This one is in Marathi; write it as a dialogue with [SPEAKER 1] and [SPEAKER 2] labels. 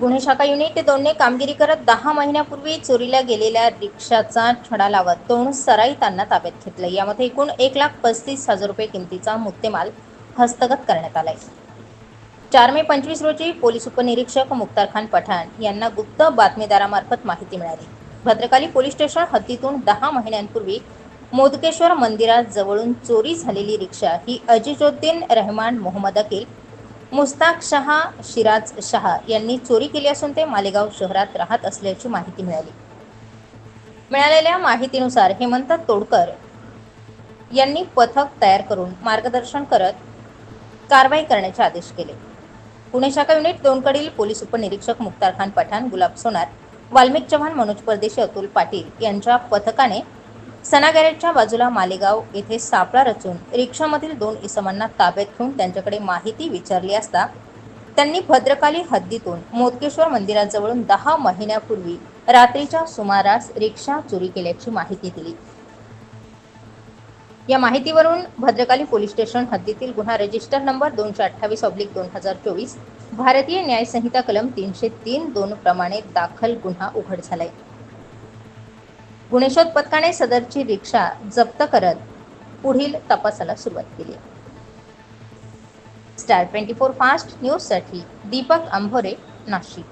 [SPEAKER 1] गुन्हे शाखा युनिट दोनने कामगिरी करत दहा महिन्यापूर्वी चोरीला गेलेल्या रिक्षाचा छडा लावत दोन सराईतांना ताब्यात घेतलं यामध्ये एकूण एक लाख पस्तीस हजार रुपये किमतीचा मुद्देमाल हस्तगत करण्यात आलाय. चार मे पंचवीस रोजी पोलीस उपनिरीक्षक मुक्तार खान पठाण यांना गुप्त बातमीदारामार्फत माहिती मिळाली. भद्रकाली पोलीस स्टेशन हद्दीतून दहा महिन्यांपूर्वी मोदकेश्वर मंदिरात जवळून चोरी झालेली रिक्षा ही अजिजोद्दीन रहमान मोहम्मद अकील मुस्ताक शहा शिराज शहा यांनी चोरी केली असून ते मालेगाव शहरात राहत असल्याची माहिती मिळाली. मिळालेल्या माहितीनुसार हेमंत तोडकर यांनी पथक तयार करून मार्गदर्शन करत कारवाई करण्याचे आदेश केले. पुणे शाखा युनिट दोनकडील पोलीस उपनिरीक्षक मुक्तार खान पठाण गुलाब सोनार वाल्मिक चव्हाण मनोज परदेशी अतुल पाटील यांच्या पथकाने सना गॅरेजच्या बाजूला मालेगाव येथे सापळा रचून रिक्षामधील दोन इसमांना ताब्यात घेऊन त्यांच्याकडे माहिती विचारली असता त्यांनी भद्रकाली हद्दीतून मोदकेश्वर मंदिराजवळून दहा महिन्यापूर्वी रात्रीच्या सुमारास रिक्षा चोरी केल्याची माहिती दिली. या माहितीवरून भद्रकाली पोलीस स्टेशन हद्दीतील गुन्हा रजिस्टर नंबर दोनशे अठ्ठावीस ऑब्लिक दोन हजार चोवीस भारतीय न्यायसंहिता कलम तीनशे तीन दोन प्रमाणे दाखल गुन्हा उघड झालाय. गुन्हे पथकाने सदरची रिक्षा जप्त करत पुढील तपासाला सुरुवात केली. स्टार ट्वेंटी फोर फास्ट न्यूजसाठी दीपक अंभोरे नाशिक.